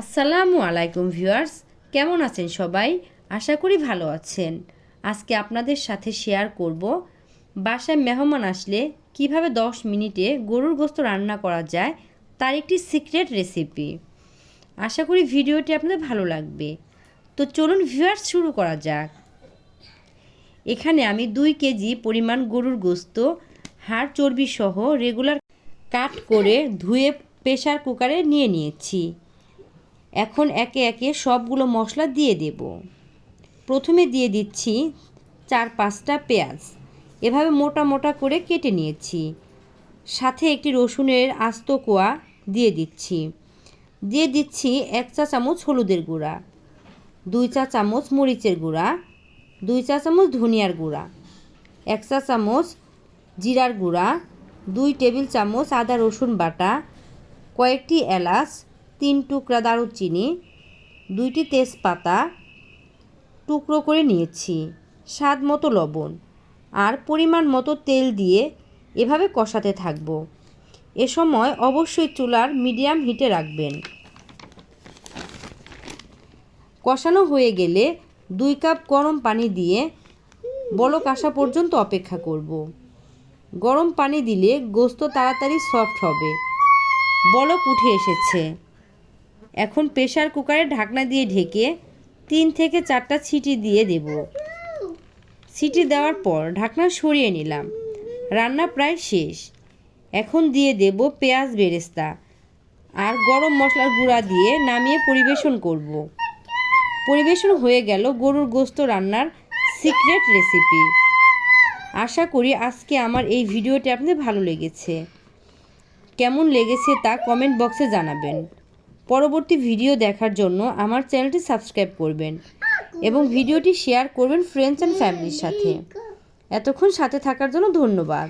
আসসালামু আলাইকুম ভিউয়ার্স, কেমন আছেন সবাই? আশা করি ভালো আছেন। আজকে আপনাদের সাথে শেয়ার করব বাসায় মেহমান আসলে কীভাবে 10 মিনিটে গরুর গোস্ত রান্না করা যায় তার একটি সিক্রেট রেসিপি। আশা করি ভিডিওটি আপনাদের ভালো লাগবে। তো চলুন ভিউয়ার্স, শুরু করা যাক। এখানে আমি দুই কেজি পরিমাণ গরুর গোস্ত, হাড় চর্বি সহ রেগুলার কাট করে ধুয়ে প্রেশার কুকারে নিয়ে নিয়েছি। এখন একে একে সবগুলো মশলা দিয়ে দেব। প্রথমে দিয়ে দিচ্ছি চার পাঁচটা পেঁয়াজ। এভাবে মোটা মোটা করে কেটে নিয়েছি। সাথে একটি রসুনের আস্ত কোয়া দিয়ে দিচ্ছি। দিয়ে দিচ্ছি এক চা চামচ হলুদের গুঁড়া, দুই চা চামচ মরিচের গুঁড়া, দুই চা চামচ ধনিয়ার গুঁড়া, এক চা চামচ জিরার গুঁড়া, দুই টেবিল চামচ আদা রসুন বাটা, কয়েকটি এলাচ তিন টুকরা দারুচিনি দুইটি তেজপাতা টুকরো করে নিয়েছি, স্বাদ মতো লবণ আর পরিমাণ মতো তেল দিয়ে এভাবে কষাতে থাকব। এ সময় অবশ্যই চুলার মিডিয়াম হিটে রাখবেন। কষানো হয়ে গেলে দুই কাপ গরম পানি দিয়ে বলক আসা পর্যন্ত অপেক্ষা করব। গরম পানি দিলে গোস্ত তাড়াতাড়ি সফট হবে। বলক উঠে এসেছে। এখন প্রেশার কুকারে ঢাকনা দিয়ে ঢেকে তিন থেকে চারটা সিটি দিয়ে দেব। সিটি দেওয়ার পর ঢাকনা সরিয়ে নিলাম। রান্না প্রায় শেষ। এখন দিয়ে দেব পেঁয়াজ বেরেস্তা আর গরম মশলার গুঁড়া দিয়ে নামিয়ে পরিবেশন করব। পরিবেশন হয়ে গেল গরুর গোস্ত রান্নার সিক্রেট রেসিপি। আশা করি আজকে আমার এই ভিডিওটি আপনাদের ভালো লেগেছে। কেমন লেগেছে তা কমেন্ট বক্সে জানাবেন। পরবর্তী ভিডিও দেখার জন্য আমার চ্যানেলটি সাবস্ক্রাইব করবেন এবং ভিডিওটি শেয়ার করবেন ফ্রেন্ডস অ্যান্ড ফ্যামিলির সাথে। এতক্ষণ সাথে থাকার জন্য ধন্যবাদ।